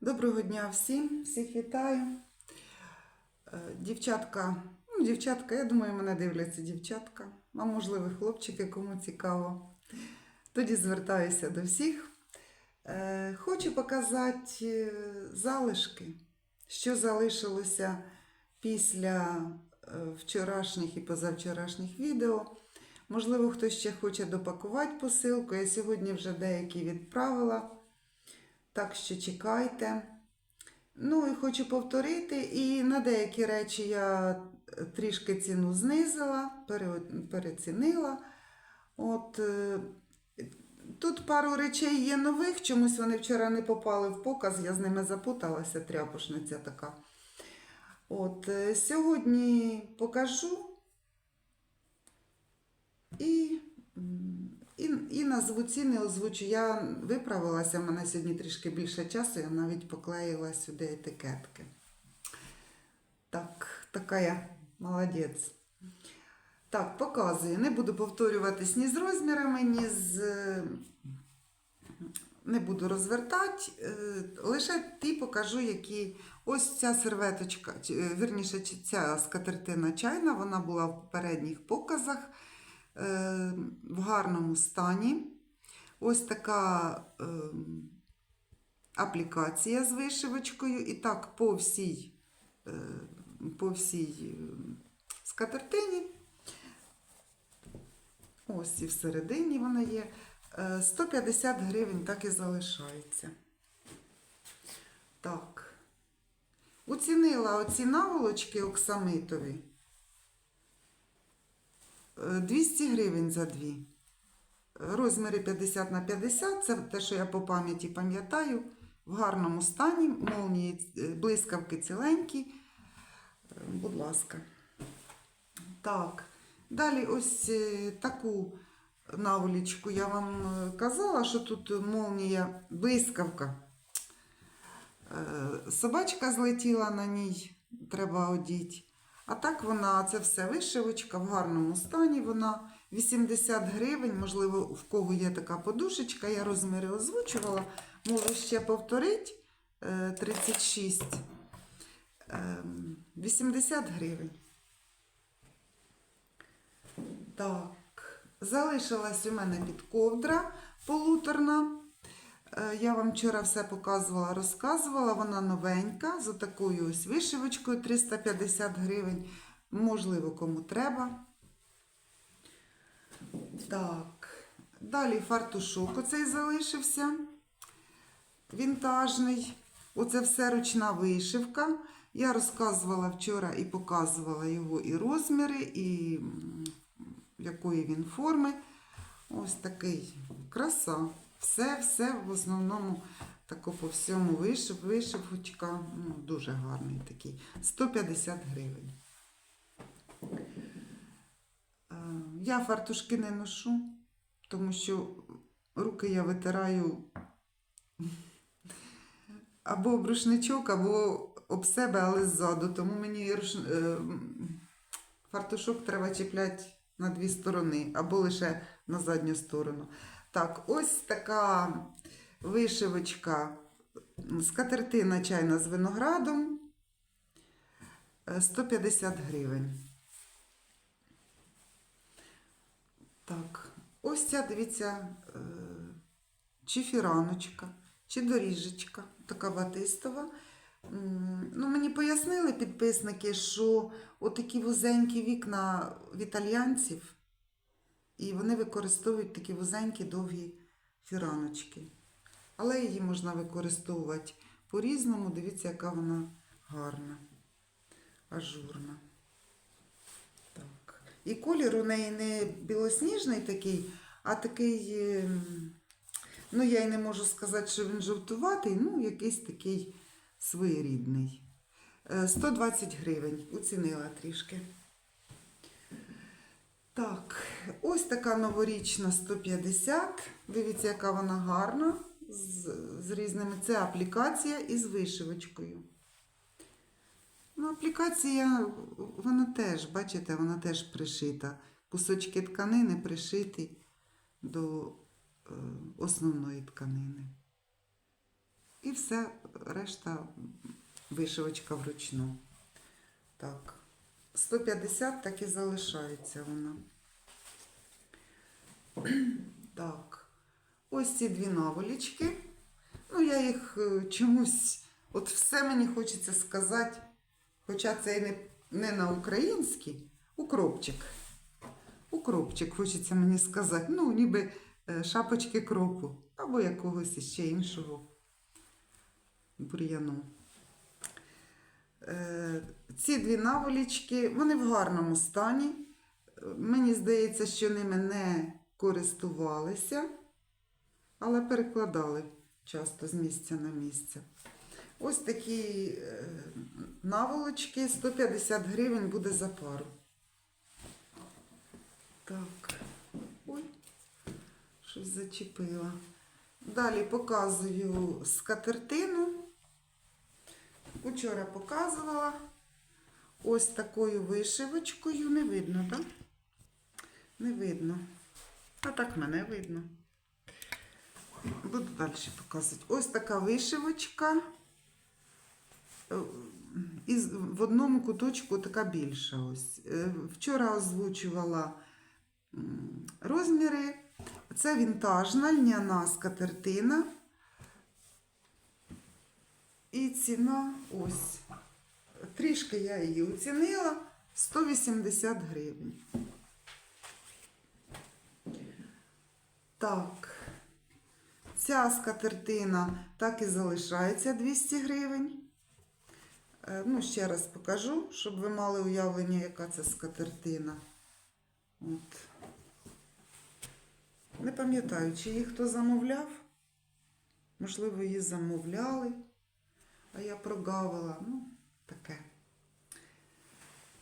Доброго дня всім, всіх вітаю. Е, Дівчатка, ну, дівчатка, я думаю, мене дивляться дівчатка, а можливо, хлопчики, кому цікаво. Тоді звертаюся до всіх. Е, Хочу показати е, залишки, що залишилося після вчорашніх і позавчорашніх відео. Можливо, хтось ще хоче допакувати посилку. Я сьогодні вже деякі відправила. Так що чекайте. Ну і хочу повторити, і на деякі речі я трішки ціну знизила, перецінила. От, е, тут пару речей є нових, чомусь вони вчора не попали в показ, я з ними запуталася, тряпошниця така. От, е, сьогодні покажу і і, і назву ціни озвучу. Я виправилася, в мене сьогодні трішки більше часу, я навіть поклеїла сюди етикетки. Так, така я молодець. Так, показую. Не буду повторюватись ні з розмірами, ні з. Не буду розвертати. е, Лише ті покажу, які. Ось ця серветочка, е, вірніше, ця скатертина чайна, вона була в попередніх показах в гарному стані. Ось така е, аплікація з вишивочкою. І так по всій, е, по всій е, скатертині. Ось і всередині вона є. Е, 150 гривень так і залишається. Так. Оцінила оці наволочки оксамитові. Е, 200 гривень за дві. Розміри 50 на 50, це те, що я по пам'яті пам'ятаю. В гарному стані, молнії, е, блискавки ціленькі. Е, Будь ласка. Так. Далі ось е, таку наволічку я вам е, казала, що тут молнія, блискавка. Е, Собачка злетіла на ній, треба одіти. А так вона, це все вишивочка в гарному стані. Вона 80 гривень, можливо, в кого є така подушечка, я розміри озвучувала. Можу ще повторити. Е, 36. Ем, 80 гривень. Так, залишилась у мене підковдра полуторна. Е, Я вам вчора все показувала, розказувала. Вона новенька, з такою ось вишивочкою 350 гривень. Можливо, кому треба. Так. Далі фартушок оцей залишився. Вінтажний. Оце все ручна вишивка. Я розказувала вчора і показувала його і розміри, і якої він форми. Ось такий краса. Все, все в основному тако по всьому вишив, вишивочка. Ну, дуже гарний такий. 150 гривень. Е, Я фартушки не ношу, тому що руки я витираю або об рушничок, або об себе, але ззаду. Тому мені е, фартушок треба чіпляти на дві сторони, або лише на задню сторону. Так, ось така вишивочка. Скатертина чайна з виноградом. Е, 150 гривень. Так, ось ця, дивіться, е, чи фіраночка, чи доріжечка, така батистова. Ну, мені пояснили підписники, що отакі вузенькі вікна в італіянців, і вони використовують такі вузенькі довгі фіраночки. Але її можна використовувати по-різному. Дивіться, яка вона гарна, ажурна. Так. І колір у неї не білосніжний такий, а такий, ем, ну я й не можу сказати, що він жовтуватий, ну якийсь такий своєрідний. Е, 120 гривень, оцінила трішки. Так, ось така новорічна 150. Дивіться, яка вона гарна. З, з різними. Це аплікація із вишивочкою. Ну, аплікація, вона теж, бачите, вона теж пришита. Кусочки тканини пришиті до е, основної тканини. І все, решта вишивочка вручну. Так. 150 так і залишається вона. Так. Ось ці дві наволічки. Ну, я їх е, чомусь, от все мені хочеться сказати, хоча це і не, не на український, укропчик. Укропчик, хочеться мені сказати. Ну, ніби е, шапочки кропу або якогось іще іншого бур'яну. Ці дві наволічки, вони в гарному стані. Е, Мені здається, що ними не користувалися, але перекладали часто з місця на місце. Ось такі е, наволочки 150 гривень буде за пару. Так. Ой, щось зачепила. Далі показую скатертину. Учора показувала ось такою вишивочкою. Не видно, так? Не видно. А так мене видно. Буду далі показувати. Ось така вишивочка. Е, І в одному куточку така більша. Ось. Е, Вчора озвучувала розміри. Це вінтажна льняна скатертина. І ціна ось. Трішки я її оцінила 180 гривень. Так. Ця скатертина так і залишається 200 гривень. Е, Ну, ще раз покажу, щоб ви мали уявлення, яка це скатертина. От. Не пам'ятаю, чи її хто замовляв. Можливо, її замовляли, а я прогавила. Ну, таке.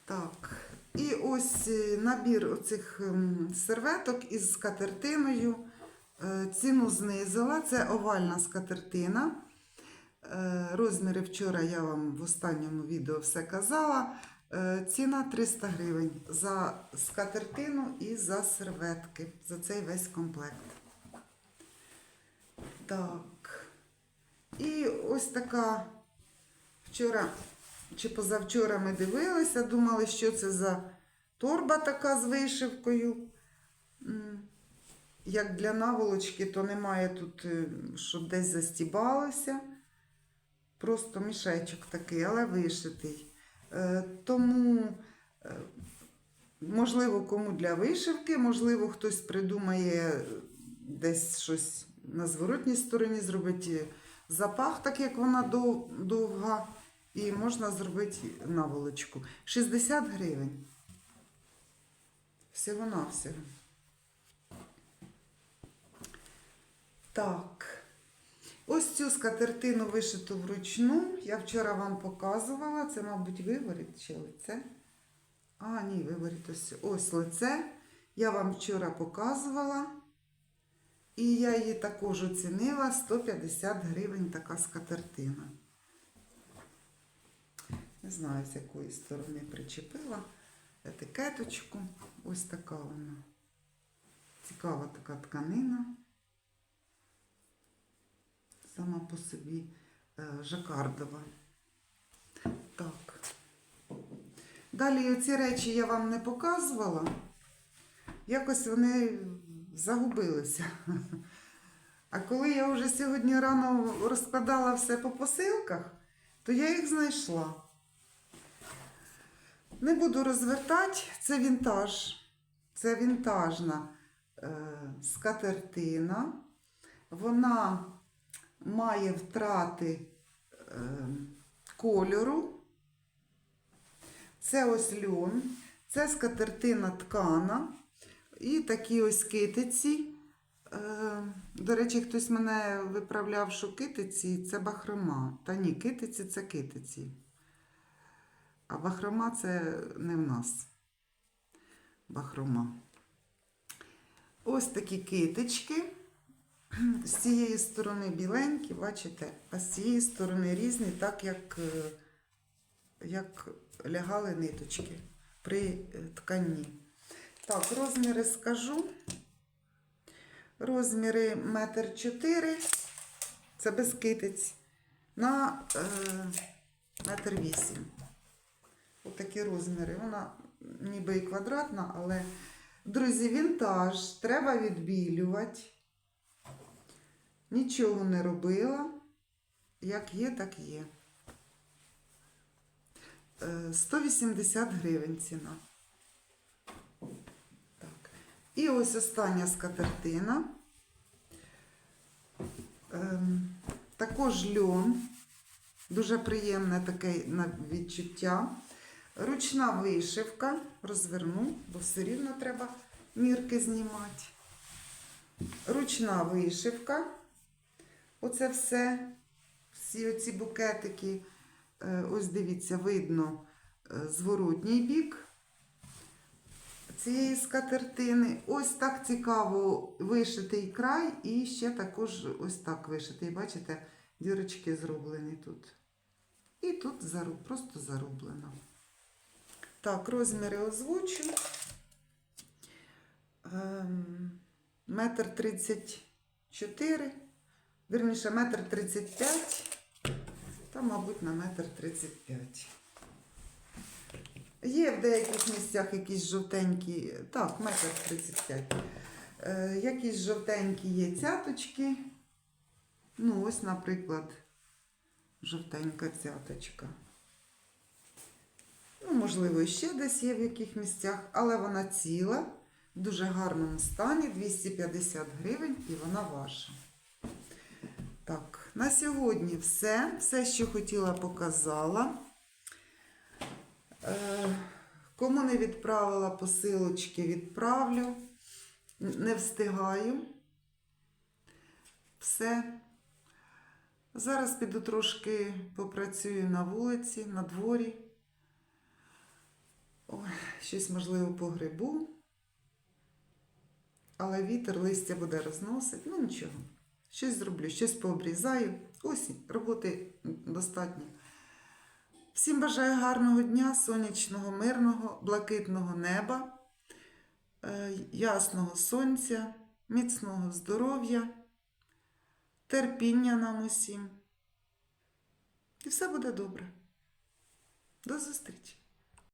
Так. І ось е, набір оцих ем, серветок із скатертиною. Е, Ціну знизила. Це овальна скатертина. Е, Розміри вчора я вам в останньому відео все казала. Ціна 300 гривень за скатертину і за серветки, за цей весь комплект. Так. І ось така вчора чи позавчора ми дивилися, думали, що це за торба така з вишивкою. Як для наволочки, то немає тут, е, щоб десь застібалося. Просто мішечок такий, але вишитий. Е, Тому, е, можливо, кому для вишивки, можливо, хтось придумає десь щось на зворотній стороні, зробити запах, так як вона довга, і можна зробити наволочку. 60 гривень. Всього-навсього. Так. Ось цю скатертину вишиту вручну. Я вчора вам показувала. Це, мабуть, виворіт чи лице. А, ні, виворіт ось. Ось лице. Я вам вчора показувала. І я її також оцінила 150 гривень така скатертина. Не знаю, з якої сторони причепила етикеточку. Ось така вона. Цікава така тканина. Сама по собі е, жакардова. Так. Далі оці речі я вам не показувала. Якось вони загубилися. А коли я вже сьогодні рано розкладала все по посилках, то я їх знайшла. Не буду розвертати, це вінтаж. Це вінтажна е, скатертина. Вона має втрати е, кольору. Це ось льон, це скатертина ткана і такі ось китиці. Е, до речі, хтось мене виправляв, що китиці це бахрома. Та ні, китиці це китиці. А бахрома це не в нас. Бахрома. Ось такі китички. З цієї сторони біленькі, бачите, а з цієї сторони різні, так як, е, як лягали ниточки при е, тканні. Так, розміри скажу. Розміри метр чотири, це без китиць. на е, метр вісім. Отакі розміри. Вона ніби і квадратна, але, друзі, вінтаж треба відбілювати. Нічого не робила. Як є, так є. Е, 180 гривень ціна. Так. І ось остання скатертина. Ем, також льон. Дуже приємне таке відчуття. Ручна вишивка. Розверну, бо все рівно треба мірки знімати. Ручна вишивка. Оце все. Всі оці букетики. Е, Ось дивіться, видно е, зворотній бік цієї скатертини. Ось так цікаво вишитий край, і ще також ось так вишитий. Бачите, дірочки зроблені тут. І тут просто зароблено. Так, розміри озвучу. Ем, Метр тридцять чотири, вірніше, метр тридцять п'ять, та, мабуть, на метр тридцять п'ять. Є в деяких місцях якісь жовтенькі, так, метр 35. Е, якісь жовтенькі є цяточки. Ну, ось, наприклад, жовтенька цяточка. Ну, можливо, і ще десь є в яких місцях, але вона ціла, в дуже гарному стані, 250 гривень, і вона ваша. Так, на сьогодні все. Все, що хотіла, показала. Е, Кому не відправила посилочки, відправлю. Не встигаю. Все. Зараз піду трошки попрацюю на вулиці, на дворі. Ой, щось можливо по грибу. Але вітер листя буде розносити. Ну нічого. Щось зроблю, щось пообрізаю. Осінь, роботи достатньо. Всім бажаю гарного дня, сонячного, мирного, блакитного неба, е, ясного сонця, міцного здоров'я, терпіння нам усім. І все буде добре. До зустрічі!